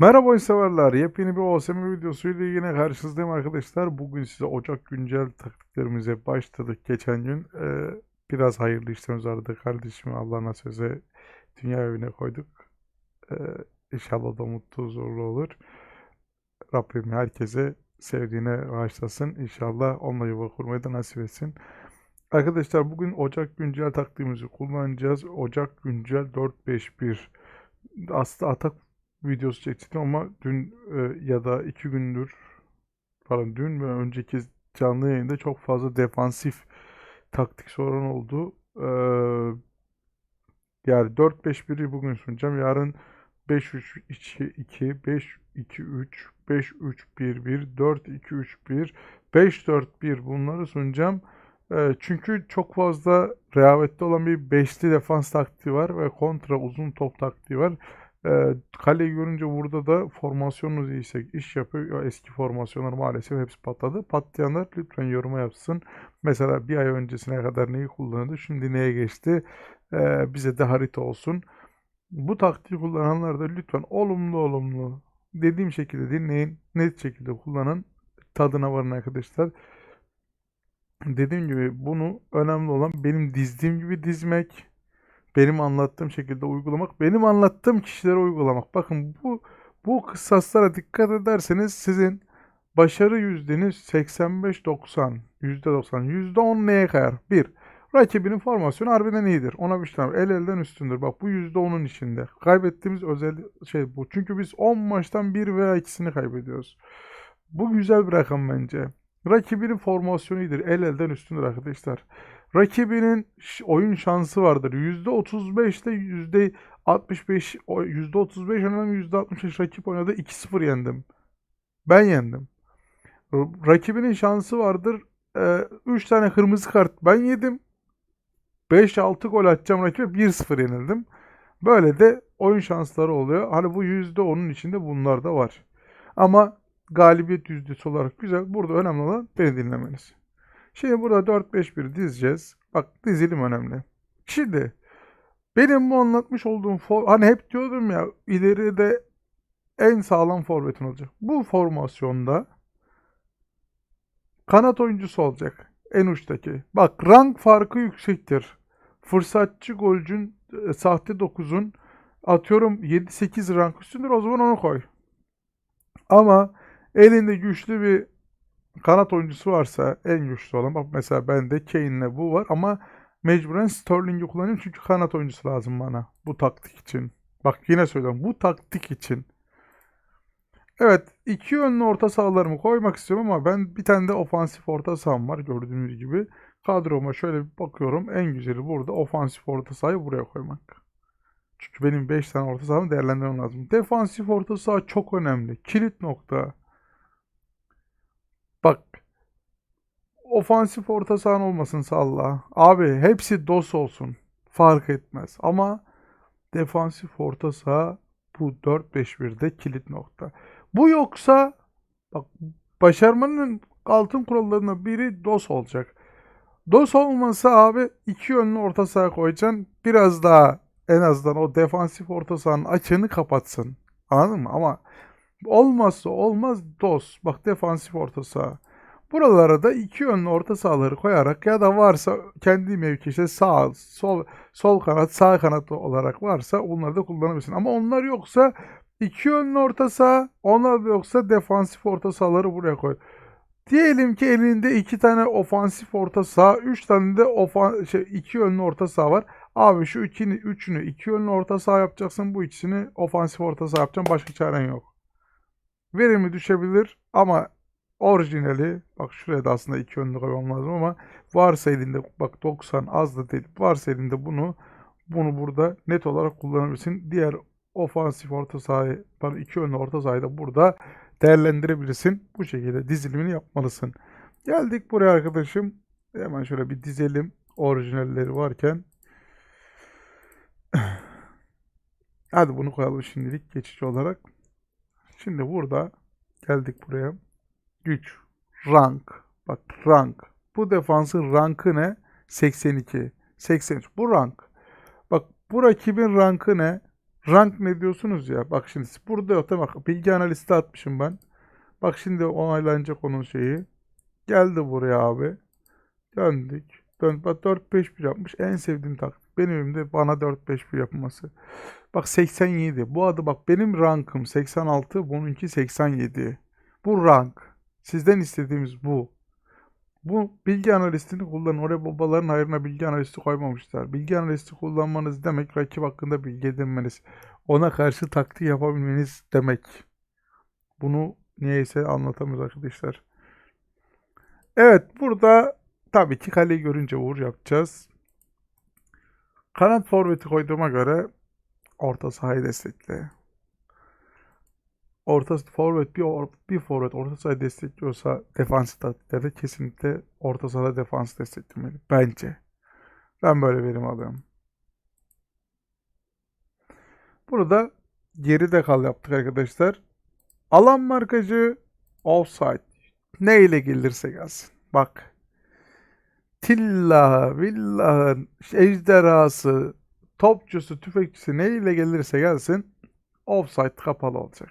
Merhaba oyun severler. Yepyeni bir OSM videosuyla yine karşınızdayım arkadaşlar. Bugün size Ocak güncel taktiklerimize başladık geçen gün. Ee, biraz hayırlı işlerimiz vardı kardeşim. Allah nasipse dünya evine koyduk. Ee, inşallah da mutlu huzurlu olur. Rabbim herkese sevdiğine bağışlasın. İnşallah onunla yuva kurmayı da nasip etsin. Arkadaşlar bugün Ocak güncel taktiğimizi kullanacağız. Ocak güncel 451. Aslında atak videosu çektim ama dün e, ya da iki gündür falan dün ve önceki canlı yayında çok fazla defansif taktik sorun oldu. Ee, yani 4-5-1'i bugün sunacağım. Yarın 5-3-2-2, 5-2-3, 5-3-1-1, 4-2-3-1, 5-4-1 bunları sunacağım. Ee, çünkü çok fazla rehavette olan bir beşli defans taktiği var ve kontra uzun top taktiği var. Ee, kaleyi görünce burada da formasyonunuz iyiyse iş yapıyor. Ya Eski formasyonlar maalesef hepsi patladı. Patlayanlar lütfen yoruma yapsın. Mesela bir ay öncesine kadar neyi kullanıyordu, şimdi neye geçti? Ee, bize de harita olsun. Bu taktiği kullananlar da lütfen olumlu olumlu dediğim şekilde dinleyin. Net şekilde kullanın. Tadına varın arkadaşlar. Dediğim gibi bunu önemli olan benim dizdiğim gibi dizmek benim anlattığım şekilde uygulamak, benim anlattığım kişilere uygulamak. Bakın bu bu kıssaslara dikkat ederseniz sizin başarı yüzdeniz 85-90, %90, %10 neye kayar? 1. Rakibinin formasyonu harbiden iyidir. Ona bir şey El elden üstündür. Bak bu %10'un içinde. Kaybettiğimiz özel şey bu. Çünkü biz 10 maçtan 1 veya ikisini kaybediyoruz. Bu güzel bir rakam bence. Rakibinin formasyonu iyidir. El elden üstündür arkadaşlar. Rakibinin oyun şansı vardır. %35 ile %65 o- %35 oynadım %65 rakip oynadı 2-0 yendim. Ben yendim. Rakibinin şansı vardır. 3 tane kırmızı kart ben yedim. 5-6 gol atacağım rakibe 1-0 yenildim. Böyle de oyun şansları oluyor. Hani bu %10'un içinde bunlar da var. Ama galibiyet yüzdesi olarak güzel. Burada önemli olan beni dinlemeniz. Şimdi burada 4-5-1 dizeceğiz. Bak dizilim önemli. Şimdi benim bu anlatmış olduğum for hani hep diyordum ya ileride en sağlam forvetin olacak. Bu formasyonda kanat oyuncusu olacak. En uçtaki. Bak rank farkı yüksektir. Fırsatçı golcün e, sahte 9'un atıyorum 7-8 rank üstündür o zaman onu koy. Ama elinde güçlü bir kanat oyuncusu varsa en güçlü olan bak mesela bende Kane'le bu var ama mecburen Sterling'i kullanıyorum çünkü kanat oyuncusu lazım bana bu taktik için. Bak yine söylüyorum bu taktik için. Evet iki yönlü orta sahalarımı koymak istiyorum ama ben bir tane de ofansif orta saham var gördüğünüz gibi. Kadroma şöyle bir bakıyorum en güzeli burada ofansif orta sahayı buraya koymak. Çünkü benim 5 tane orta sahamı değerlendirmem lazım. Defansif orta saha çok önemli. Kilit nokta. Bak ofansif orta sahan olmasın salla. Abi hepsi DOS olsun. Fark etmez. Ama defansif orta saha bu 4-5-1'de kilit nokta. Bu yoksa bak başarmanın altın kurallarından biri DOS olacak. DOS olmasa abi iki yönlü orta saha koyacaksın. Biraz daha en azından o defansif orta sahanın açığını kapatsın. Anladın mı? Ama olmazsa olmaz DOS. Bak defansif orta saha. Buralara da iki yönlü orta sahaları koyarak ya da varsa kendi mevki işte sağ, sol, sol kanat, sağ kanat olarak varsa onları da kullanabilirsin. Ama onlar yoksa iki yönlü orta saha, onlar yoksa defansif orta sahaları buraya koy. Diyelim ki elinde iki tane ofansif orta saha, üç tane de ofan, şey, iki yönlü orta saha var. Abi şu ikini, üçünü iki yönlü orta saha yapacaksın. Bu ikisini ofansif orta saha yapacaksın. Başka çaren yok. Verimi düşebilir ama orijinali bak şuraya da aslında iki yönlü koymam lazım ama varsa elinde bak 90 az da değil. Varsa elinde bunu bunu burada net olarak kullanabilirsin. Diğer ofansif orta sahayı, pardon iki yönlü orta sahayı da burada değerlendirebilirsin. Bu şekilde dizilimini yapmalısın. Geldik buraya arkadaşım. Hemen şöyle bir dizelim. Orijinalleri varken. Hadi bunu koyalım şimdilik geçici olarak. Şimdi burada geldik buraya. Güç, rank. Bak rank. Bu defansın rankı ne? 82. 83. Bu rank. Bak bu rakibin rankı ne? rank ne diyorsunuz ya? Bak şimdi burada yok bak bilgi analisti atmışım ben. Bak şimdi onaylanacak onun şeyi. Geldi buraya abi. Döndük. Dön, bak 4-5-1 yapmış. En sevdiğim taktik. Benim elimde bana 4-5-1 yapması. Bak 87. Bu adı bak benim rankım 86. Bununki 87. Bu rank. Sizden istediğimiz bu. Bu bilgi analistini kullanın. Oraya babaların hayrına bilgi analisti koymamışlar. Bilgi analisti kullanmanız demek rakip hakkında bilgi edinmeniz. Ona karşı taktik yapabilmeniz demek. Bunu niyeyse anlatamıyoruz arkadaşlar. Evet burada tabii ki kaleyi görünce vur yapacağız. Kanat forveti koyduğuma göre orta sahayı destekle. Orta forvet bir or, bir forvet orta sahayı destekliyorsa defansif taktiklerde kesinlikle orta sahada defans desteklemeli bence. Ben böyle verim alıyorum. Burada geride kal yaptık arkadaşlar. Alan markacı offside. Ne ile gelirse gelsin. Bak. Tilla, Villa'nın ejderhası, topçusu, tüfekçisi ne ile gelirse gelsin offside kapalı olacak.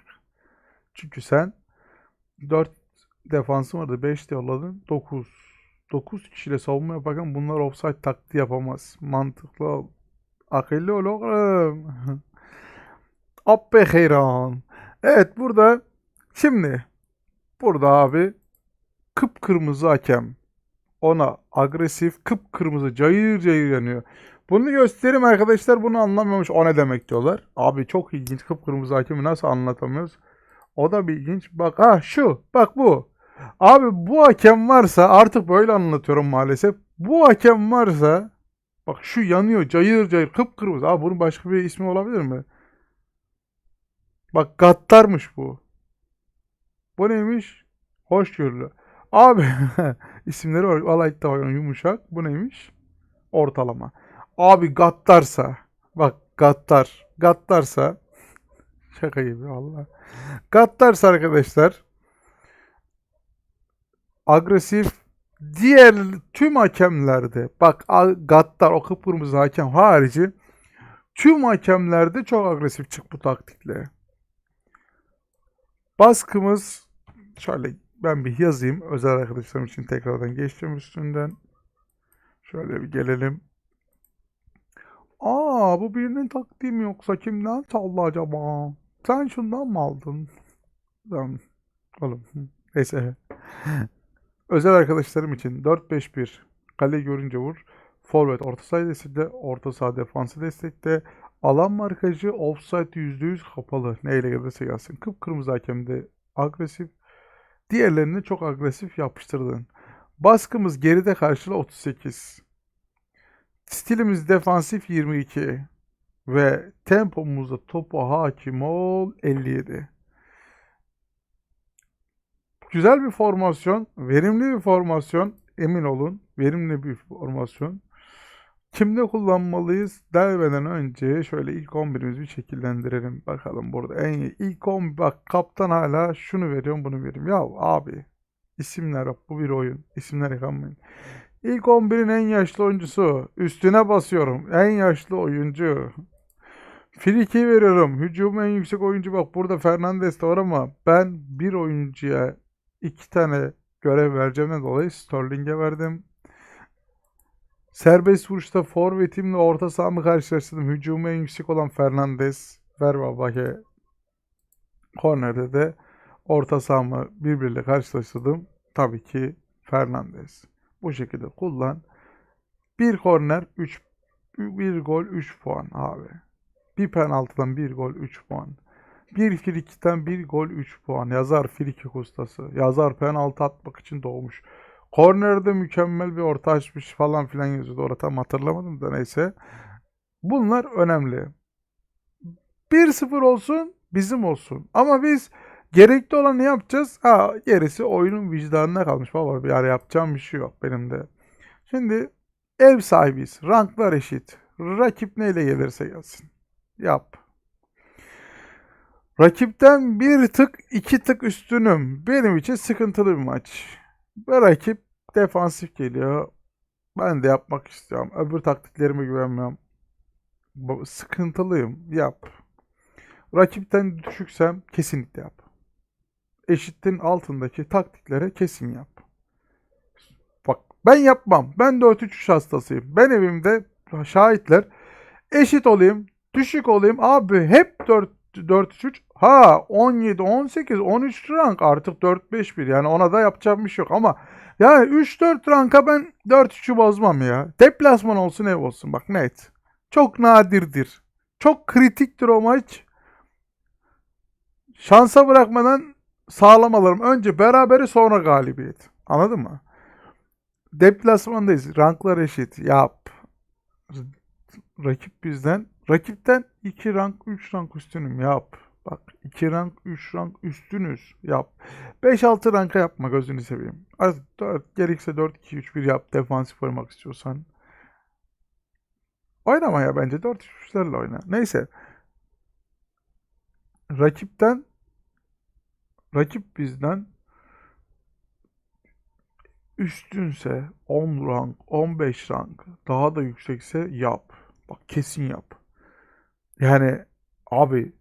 Çünkü sen 4 defansın vardı. 5 de yolladın. 9. 9 kişiyle savunma yaparken bunlar offside taktiği yapamaz. Mantıklı ol. Akıllı ol oğlum. Abbe heyran. Evet burada şimdi burada abi kıpkırmızı hakem ona agresif kıpkırmızı cayır cayır yanıyor. Bunu göstereyim arkadaşlar bunu anlamamış o ne demek diyorlar. Abi çok ilginç kıpkırmızı hakemi nasıl anlatamıyoruz? O da bir ilginç. Bak ha şu bak bu. Abi bu hakem varsa artık böyle anlatıyorum maalesef. Bu hakem varsa bak şu yanıyor cayır cayır kıpkırmızı. Abi bunun başka bir ismi olabilir mi? Bak gattarmış bu. Bu neymiş? Hoşgörülü. Abi isimleri var. Alay da yumuşak. Bu neymiş? Ortalama. Abi gattarsa bak gattar. Gattarsa şaka gibi Allah. Gattarsa arkadaşlar agresif diğer tüm hakemlerde bak Gattar o kıpkırmızı hakem harici tüm hakemlerde çok agresif çık bu taktikle. Baskımız şöyle ben bir yazayım özel arkadaşlarım için tekrardan geçeceğim üstünden. Şöyle bir gelelim. Aa bu birinin taktiği mi yoksa kimden çaldı acaba? Sen şundan mı aldın? Tamam. Oğlum. Neyse. Özel arkadaşlarım için 4-5-1 kale görünce vur. Forvet orta saha destekte, orta saha defansı destekte. Alan markacı offside %100 kapalı. Neyle gelirse gelsin. Kıpkırmızı hakemde agresif. Diğerlerini çok agresif yapıştırdın. Baskımız geride karşıla 38. Stilimiz defansif 22. Ve tempomuzda topa hakim ol 57. Güzel bir formasyon, verimli bir formasyon. Emin olun, verimli bir formasyon. Kimde kullanmalıyız dermeden önce şöyle ilk 11'imizi bir şekillendirelim. Bakalım burada en iyi. İlk 11 bak kaptan hala şunu veriyorum bunu veriyorum. Ya abi isimler bu bir oyun. İsimlere kanmayın. İlk 11'in en yaşlı oyuncusu. Üstüne basıyorum. En yaşlı oyuncu. Friki veriyorum. Hücum en yüksek oyuncu bak burada Fernandes de var ama ben bir oyuncuya iki tane görev vereceğimden dolayı Sterling'e verdim. Serbest vuruşta forvetimle orta sahamı karşılaştırdım. Hücumu en yüksek olan Fernandes. Ver babake. Kornerde de orta sahamı birbiriyle karşılaştırdım. Tabii ki Fernandes. Bu şekilde kullan. Bir korner 3 bir gol 3 puan abi. Bir penaltıdan bir gol 3 puan. Bir frikikten bir gol 3 puan. Yazar frikik ustası. Yazar penaltı atmak için doğmuş. Kornerde mükemmel bir orta açmış falan filan yazıyordu. Orada tam hatırlamadım da neyse. Bunlar önemli. 1-0 olsun bizim olsun. Ama biz gerekli olan ne yapacağız? Ha gerisi oyunun vicdanına kalmış baba. Yani yapacağım bir şey yok benim de. Şimdi ev sahibiyiz. Ranklar eşit. Rakip neyle gelirse gelsin. Yap. Rakipten bir tık iki tık üstünüm. Benim için sıkıntılı bir maç. Rakip defansif geliyor. Ben de yapmak istiyorum. Öbür taktiklerime güvenmiyorum. Sıkıntılıyım. Yap. Rakipten düşüksem kesinlikle yap. Eşittin altındaki taktiklere kesin yap. Bak ben yapmam. Ben 4-3-3 hastasıyım. Ben evimde şahitler eşit olayım, düşük olayım. Abi hep 4 4-3-3. Ha 17, 18, 13 rank artık 4-5-1. Yani ona da yapacağım bir şey yok ama yani 3-4 ranka ben 4-3'ü bozmam ya. Deplasman olsun ev olsun bak net. Çok nadirdir. Çok kritiktir o maç. Şansa bırakmadan sağlam alırım. Önce beraberi sonra galibiyet. Anladın mı? Deplasmandayız. Ranklar eşit. Yap. Rakip bizden. Rakipten 2 rank 3 rank üstünüm. Yap. Bak 2 rank 3 rank üstünüz. Yap. 5-6 ranka yapma gözünü seveyim. Az 4, gerekse 4-2-3-1 yap. Defansif oynamak istiyorsan. Oynama ya bence 4-3-3'lerle oyna. Neyse. Rakipten rakip bizden üstünse 10 rank, 15 rank daha da yüksekse yap. Bak kesin yap. Yani abi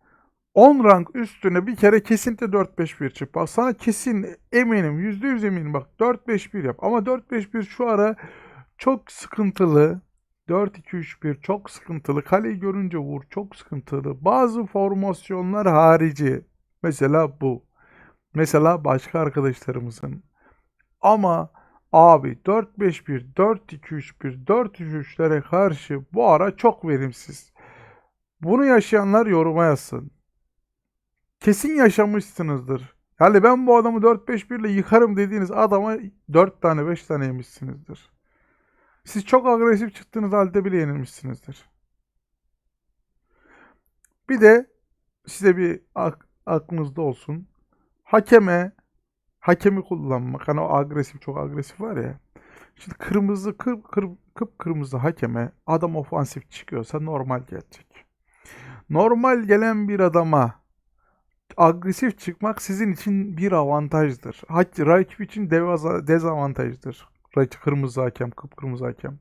10 rank üstüne bir kere kesinlikle 4-5-1 çık. Bak sana kesin eminim %100 eminim bak 4-5-1 yap. Ama 4-5-1 şu ara çok sıkıntılı. 4-2-3-1 çok sıkıntılı. Kaleyi görünce vur çok sıkıntılı. Bazı formasyonlar harici. Mesela bu. Mesela başka arkadaşlarımızın. Ama abi 4-5-1, 4-2-3-1, 4-3-3'lere karşı bu ara çok verimsiz. Bunu yaşayanlar yoruma yazsın. Kesin yaşamışsınızdır. Yani ben bu adamı 4-5-1 ile yıkarım dediğiniz adama 4 tane 5 tane yemişsinizdir. Siz çok agresif çıktığınız halde bile yenilmişsinizdir. Bir de size bir ak- aklınızda olsun. Hakeme hakemi kullanmak. Hani o agresif çok agresif var ya. Şimdi kırmızı kıp, kır, kıpkırmızı hakeme adam ofansif çıkıyorsa normal gelecek. Normal gelen bir adama agresif çıkmak sizin için bir avantajdır. Hatta rakip için dezavantajdır. Kırmızı hakem, kıpkırmızı hakem.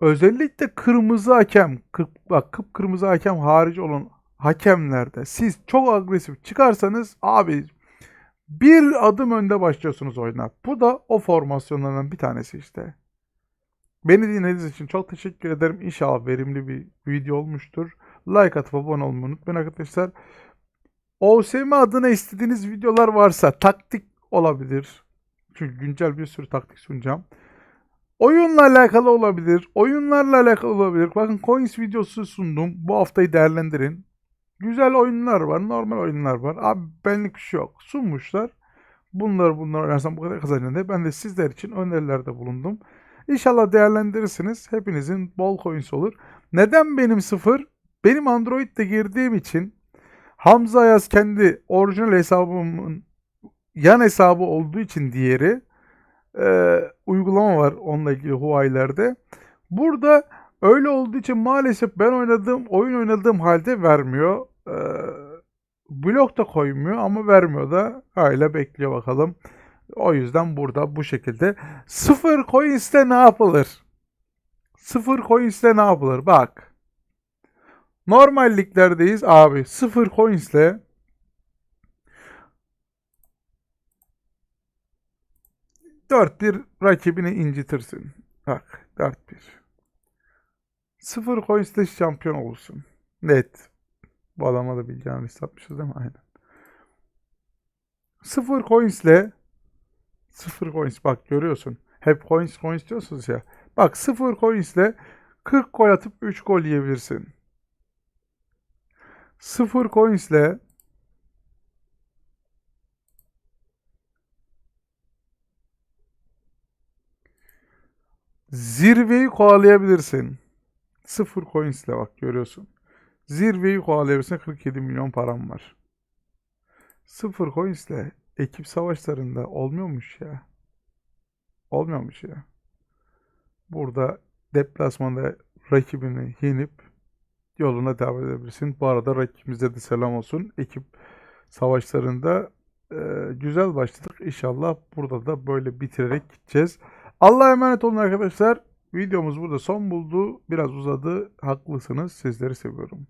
Özellikle kırmızı hakem, kıp, bak kıpkırmızı hakem harici olan hakemlerde siz çok agresif çıkarsanız abi bir adım önde başlıyorsunuz oyuna. Bu da o formasyonlardan bir tanesi işte. Beni dinlediğiniz için çok teşekkür ederim. İnşallah verimli bir video olmuştur. Like atıp abone olmayı unutmayın arkadaşlar. OSM adına istediğiniz videolar varsa taktik olabilir. Çünkü güncel bir sürü taktik sunacağım. Oyunla alakalı olabilir. Oyunlarla alakalı olabilir. Bakın coins videosu sundum. Bu haftayı değerlendirin. Güzel oyunlar var. Normal oyunlar var. Abi benlik bir şey yok. Sunmuşlar. Bunları bunları oynarsan bu kadar kazanacaksın diye. Ben de sizler için önerilerde bulundum. İnşallah değerlendirirsiniz. Hepinizin bol coins olur. Neden benim sıfır? Benim Android'de girdiğim için Hamza Ayaz kendi orijinal hesabımın yan hesabı olduğu için diğeri e, uygulama var onunla ilgili Huawei'lerde. Burada öyle olduğu için maalesef ben oynadığım oyun oynadığım halde vermiyor. E, blok da koymuyor ama vermiyor da hala bekliyor bakalım. O yüzden burada bu şekilde sıfır coins'te ne yapılır? Sıfır coins'te ne yapılır? Bak. Normal liglerdeyiz abi. Sıfır coins'le dört bir rakibini incitirsin. Bak 4-1. Sıfır coins'te şampiyon olursun. Net. Bu adama da bilgi analizi yapmışız değil mi? Aynen. Sıfır coins'le sıfır coins bak görüyorsun. Hep coins coins diyorsunuz ya. Bak sıfır coins'le 40 gol atıp 3 gol yiyebilirsin. Sıfır coins'le zirveyi kovalayabilirsin. Sıfır coins'le bak görüyorsun. Zirveyi kovalayabilirsin. 47 milyon param var. Sıfır coins'le ekip savaşlarında olmuyormuş ya. Olmuyormuş ya. Burada deplasmanda rakibini yenip yoluna devam edebilirsin. Bu arada rakibimize de selam olsun. Ekip savaşlarında e, güzel başladık. İnşallah burada da böyle bitirerek gideceğiz. Allah'a emanet olun arkadaşlar. Videomuz burada son buldu. Biraz uzadı. Haklısınız. Sizleri seviyorum.